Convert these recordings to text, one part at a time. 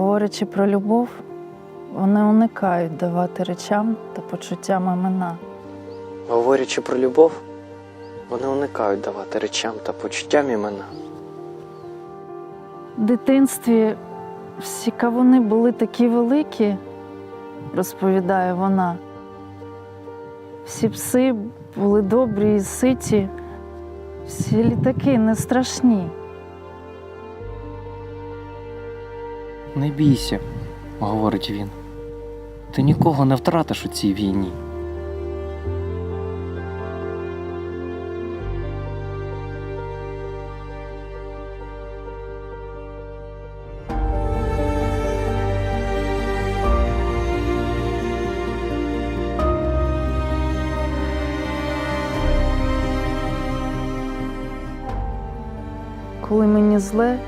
Говорячи про любов, вони уникають давати речам та почуттям імена. Говорячи про любов, вони уникають давати речам та почуттям імена. В дитинстві всі кавуни були такі великі, розповідає вона. Всі пси були добрі і ситі, всі літаки не страшні. Не бійся, говорить він. Ти нікого не втратиш у цій війні. Коли мені зле,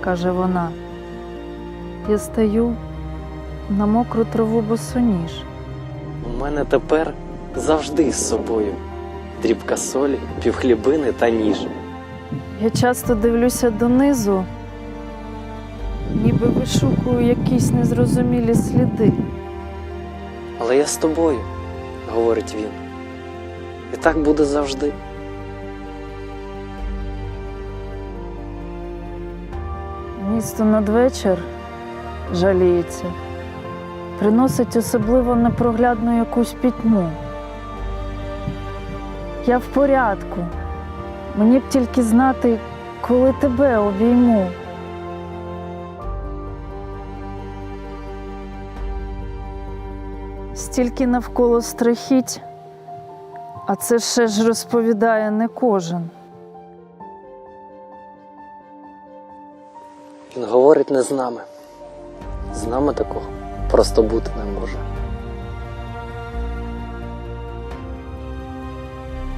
каже вона, я стаю на мокру траву босоніж. У мене тепер завжди з собою дрібка солі, півхлібини та ніж. Я часто дивлюся донизу, ніби вишукую якісь незрозумілі сліди. Але я з тобою, говорить він. І так буде завжди. Місто надвечір жаліється, приносить особливо непроглядну якусь пітьму. Я в порядку. Мені б тільки знати, коли тебе обійму. Стільки навколо страхіть, а це ще ж розповідає не кожен. Він говорить не з нами. З нами такого просто бути не може.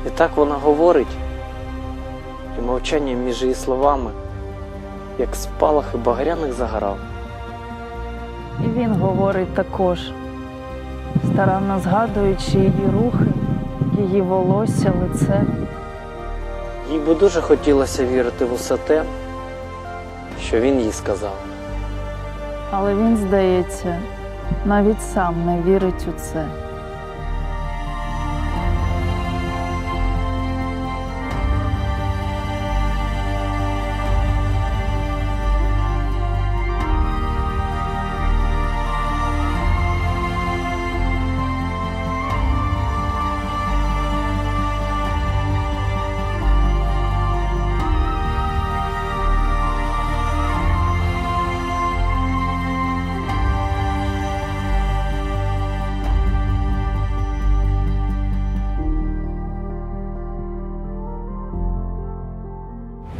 І так вона говорить, і мовчання між її словами, як спалахи багряних заграв. І він говорить також, старанно згадуючи її рухи, її волосся, лице. Їй би дуже хотілося вірити в усе те, що він їй сказав. Але він, здається, навіть сам не вірить у це.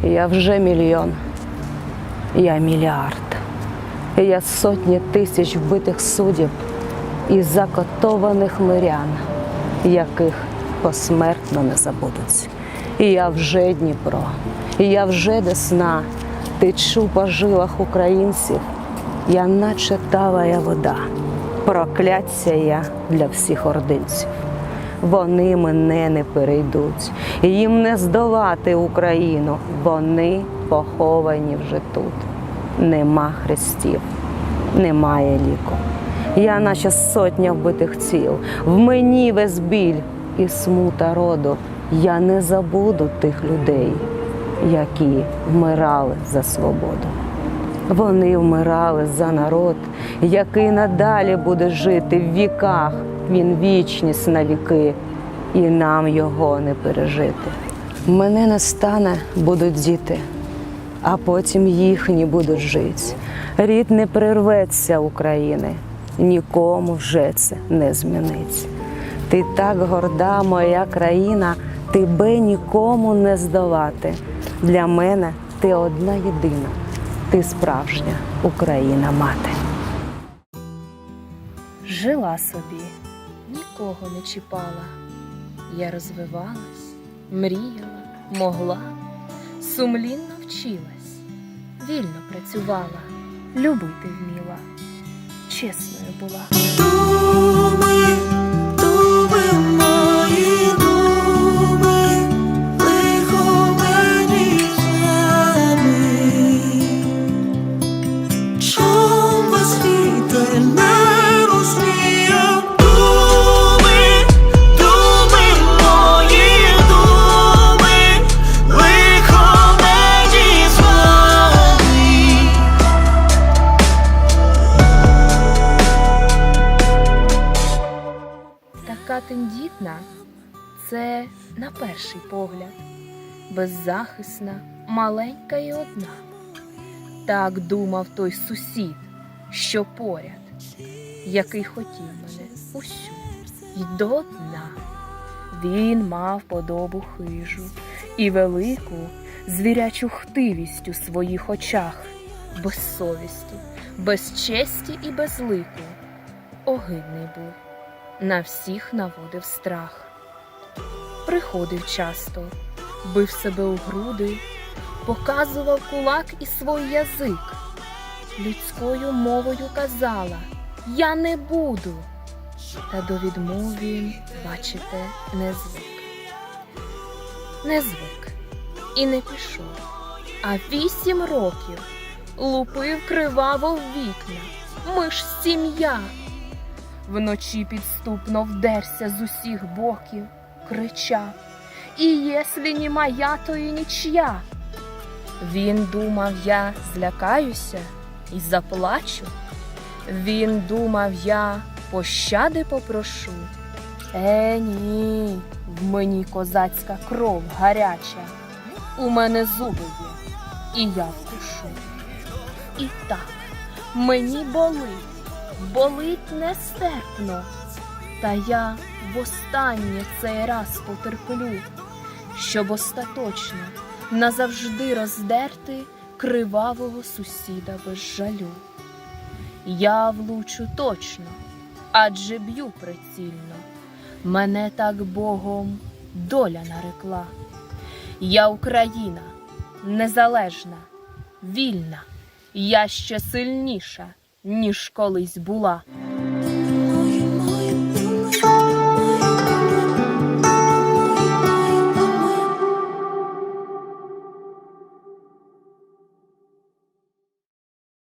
Я вже мільйон, я мільярд. Я сотні тисяч вбитих суддів і закотованих мирян, яких посмертно не забудуть. І я вже Дніпро, і я вже Десна, течу по жилах українців, я наче тавая вода, прокляття я для всіх ординців. Вони мене не перейдуть, їм не здолати Україну. Вони поховані вже тут. Нема хрестів, немає ліку. Я, наче сотня вбитих ціл, в мені весь біль і смута роду. Я не забуду тих людей, які вмирали за свободу. Вони вмирали за народ, який надалі буде жити в віках. Він вічність на віки, і нам його не пережити. Мене не стане, будуть діти, а потім їхні будуть жити. Рід не прирветься України, нікому вже це не змінить. Ти так горда, моя країна, тебе нікому не здолати. Для мене ти одна єдина, ти справжня Україна мати. Жила собі, нікого не чіпала. Я розвивалась, мріяла, могла, сумлінно вчилась, вільно працювала, любити вміла, чесною була. Погляд, беззахисна, маленька і одна. Так думав той сусід, що поряд, який хотів мене усю й до дна. Він мав подобу хижу і велику звірячу хтивість у своїх очах, без совісті, без честі і без лику. Огидний був, на всіх наводив страх. Приходив часто, бив себе у груди, показував кулак і свій язик. Людською мовою казала Я не буду. Та до відмов він, бачите, не звик. Не звик і не пішов. А вісім років лупив криваво в вікна. Ми ж сім'я. Вночі підступно вдерся з усіх боків, кричав І єслі не моя, то і нічия. Він думав, я злякаюся і заплачу. Він думав, я пощади попрошу. Е, ні, в мені козацька кров гаряча. У мене зуби є, і я вкушу. І так, мені болить, болить нестерпно. Та я востаннє цей раз потерплю, щоб остаточно назавжди роздерти кривавого сусіда без жалю. Я влучу точно, адже б'ю прицільно. Мене так Богом доля нарекла. Я Україна, незалежна, вільна, я ще сильніша, ніж колись була.